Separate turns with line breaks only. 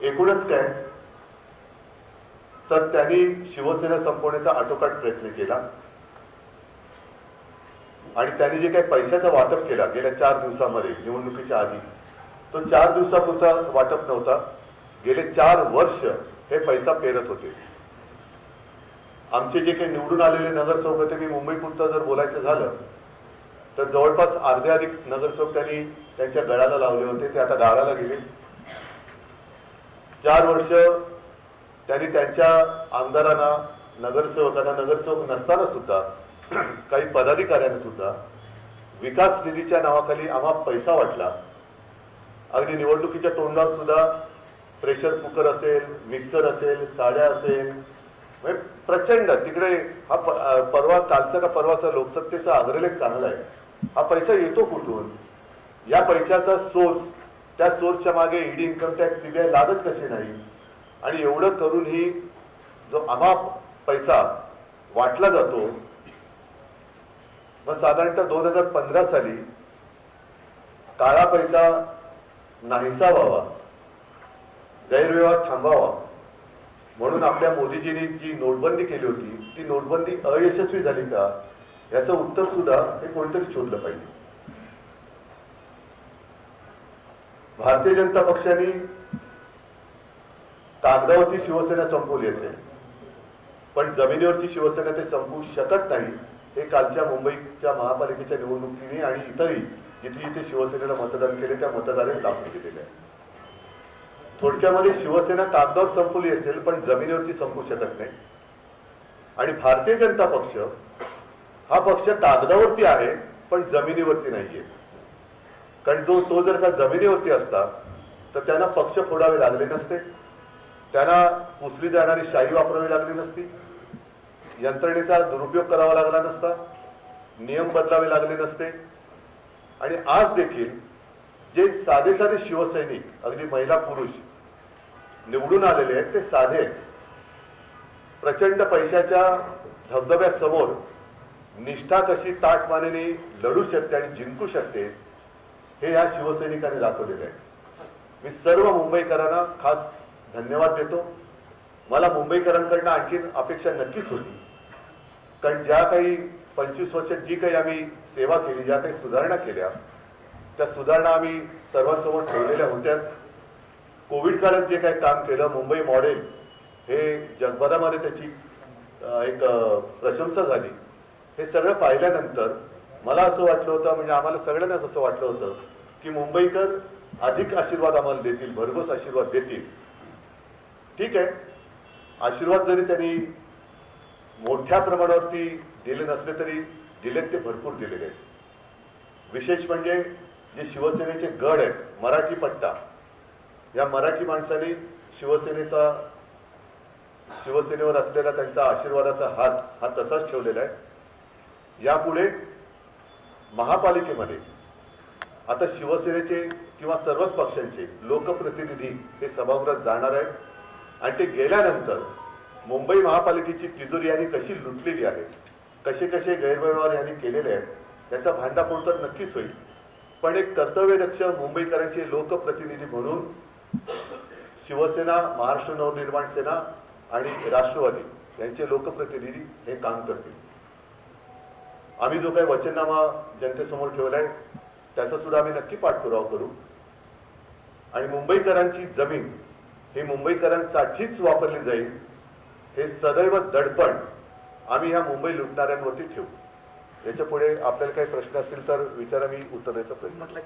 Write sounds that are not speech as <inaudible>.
एकूणच काय? तर त्यांनी शिवसेना संपवण्याचा आटोकाट प्रयत्न केला. आणि त्यांनी जे काही पैशाचा वाटप केला गेल्या चार दिवसामध्ये निवडणुकीच्या आधी तो चार दिवसापुरता वाटप नव्हता. गेले चार वर्ष हे पैसा पेरत होते. आमचे जे काही निवडून आलेले नगरसेवक होते मी मुंबईपुरतं जर बोलायचं झालं तर जवळपास अर्धे अधिक नगरसेवक त्यांनी त्यांच्या गळाला लावले होते. ते आता गाळाला गेले. चार वर्ष त्यांनी त्यांच्या आमदारांना नगरसेवकांना नगरसेवक नसताना सुद्धा <clears throat> काही पदाधिकाऱ्यांना सुद्धा विकास निधीच्या नावाखाली आम्हा पैसा वाटला. अगदी निवडणुकीच्या तोंडावर सुद्धा प्रेशर कुकर असेल मिक्सर असेल साड्या असेल म्हणजे प्रचंड. तिकडे हा परवा कालचा का परवाचा लोकसत्तेचा अग्रलेख चांगला आहे. हा पैसा येतो कुठून? या पैशाचा सोर्स त्या सोर्सच्या मागे ईडी इन्कम टॅक्स सीबीआय लागत कशी नाही? आणि एवढं करूनही जो आम्हा पैसा वाटला जातो मग साधारणतः दोन हजार पंधरा साली काळा पैसा नाहीसा व्हावा गैरव्यवहार थांबावा म्हणून आपल्या मोदीजींनी जी नोटबंदी केली होती ती नोटबंदी अयशस्वी झाली का? याचं उत्तर सुद्धा हे कोणतरी शोधलं पाहिजे. भारतीय जनता पक्षाने कागदावरती शिवसेना संपवली असेल पण जमिनीवरची शिवसेना ते संपवू शकत नाही हे कालच्या मुंबईच्या महापालिकेच्या निवडणुकीने आणि इतरही जिथे जिथे शिवसेनेला मतदान केले त्या मतदारांनी दाखवून दिलेले आहे. थोडक्यामध्ये शिवसेना कागदावर संपवली असेल पण जमिनीवरची संपू शकत नाही. आणि भारतीय जनता पक्ष हा पक्ष कागदावरती आहे पण जमिनीवरती नाहीये. कारण जो तो जर का जमिनीवरती असता तर त्यांना पक्ष फोडावे लागले नसते. त्यांना पुसली जाणारी शाही वापरावी लागली नसती. यंत्रणेचा दुरुपयोग करावा लागला नसता. नियम बदलावे लागले नसते. आणि आज देखील जे साधे साधे शिवसैनिक अगदी महिला पुरुष निवडून आलेले आहेत ते साधे प्रचंड पैशाच्या धबधब्यासमोर निष्ठा कशी ताटमानेने लढू शकते आणि जिंकू शकते हे या शिवसैनिकांनी दाखवलेलं आहे. मी सर्व मुंबईकरांना खास धन्यवाद देतो. मला मुंबईकरांकडनं आणखीन अपेक्षा नक्कीच होती. कारण ज्या काही पंचवीस वर्षात जी काही आम्ही सेवा केली ज्या काही सुधारणा केल्या त्या सुधारणा आम्ही सर्वांसमोर ठेवलेल्या होत्याच. कोविड काळात जे काही काम केलं मुंबई मॉडेल हे जगभरामध्ये त्याची एक प्रशंसा झाली. हे सगळं पाहिल्यानंतर मला असं वाटलं होतं म्हणजे आम्हाला सगळ्यांनाच असं वाटलं होतं की मुंबईकर अधिक आशीर्वाद आम्हाला देतील भरघोस आशीर्वाद देतील. ठीक आहे. आशीर्वाद जरी त्यांनी मोठ्या प्रमाणावरती दिले नसले तरी दिलेत ते भरपूर दिलेले आहेत. विशेष म्हणजे जे शिवसेनेचे गड आहेत मराठी पट्टा या मराठी माणसाने शिवसेनेचा शिवसेनेवर असलेला त्यांचा आशीर्वादाचा हात हा तसाच ठेवलेला आहे. यापुढे महापालिकेमध्ये. आता शिवसेनेचे किंवा सर्वच पक्षांचे लोकप्रतिनिधी हे सभागृहात जाणार आहेत. आणि ते गेल्यानंतर मुंबई महापालिकेची तिजोरी यांनी कशी लुटलेली आहे कसे कसे गैरव्यवहार यांनी केलेले आहेत याचा भांडाफोड तर नक्कीच होईल. पण एक कर्तव्यदक्ष मुंबईकरांचे लोकप्रतिनिधी म्हणून शिवसेना महाराष्ट्र नवनिर्माण सेना आणि राष्ट्रवादी यांचे लोकप्रतिनिधी हे काम करतील. आम्ही जो काही वचननामा जनतेसमोर ठेवलाय त्याचा सुद्धा आम्ही नक्की पाठपुरावा करू. आणि मुंबईकरांची जमीन ही मुंबईकरांसाठीच वापरली जाईल हे सदैव दडपण आम्ही ह्या मुंबई लुटणाऱ्यांवरती ठेवू. याच्यापुढे आपल्याला काही प्रश्न असतील तर विचारा मी उत्तर द्यायचा प्रयत्न
म्हटलं